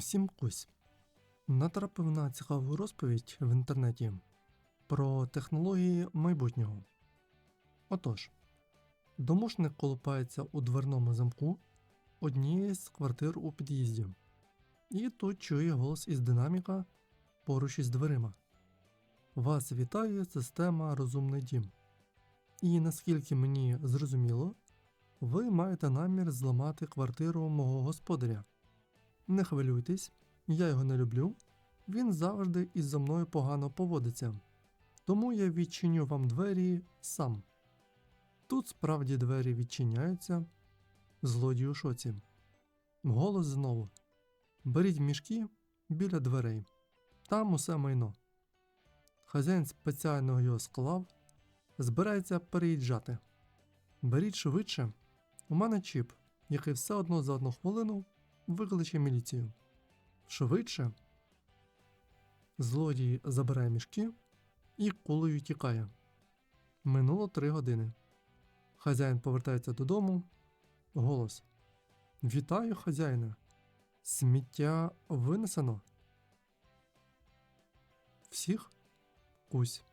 Всім кусь. Натрапив на цікаву розповідь в інтернеті про технології майбутнього. Отож, домушник колупається у дверному замку однієї з квартир у під'їзді, і тут чує голос із динаміка поруч із дверима. Вас вітає система Розумний дім. І наскільки мені зрозуміло, ви маєте намір зламати квартиру мого господаря. Не хвилюйтесь, я його не люблю. Він завжди із-за мною погано поводиться. Тому я відчиню вам двері сам. Тут справді двері відчиняються. Злодій у шоці. Голос знову. Беріть мішки біля дверей. Там усе майно. Хазяїн спеціально його склав, збирається переїжджати. Беріть швидше. У мене чіп, який все одно за одну хвилину викличе міліцію. Швидше. Злодій забирає мішки і кулею тікає. Минуло три години. Хазяїн повертається додому. Голос. Вітаю, хазяїне. Сміття винесено. Всіх? Кусь.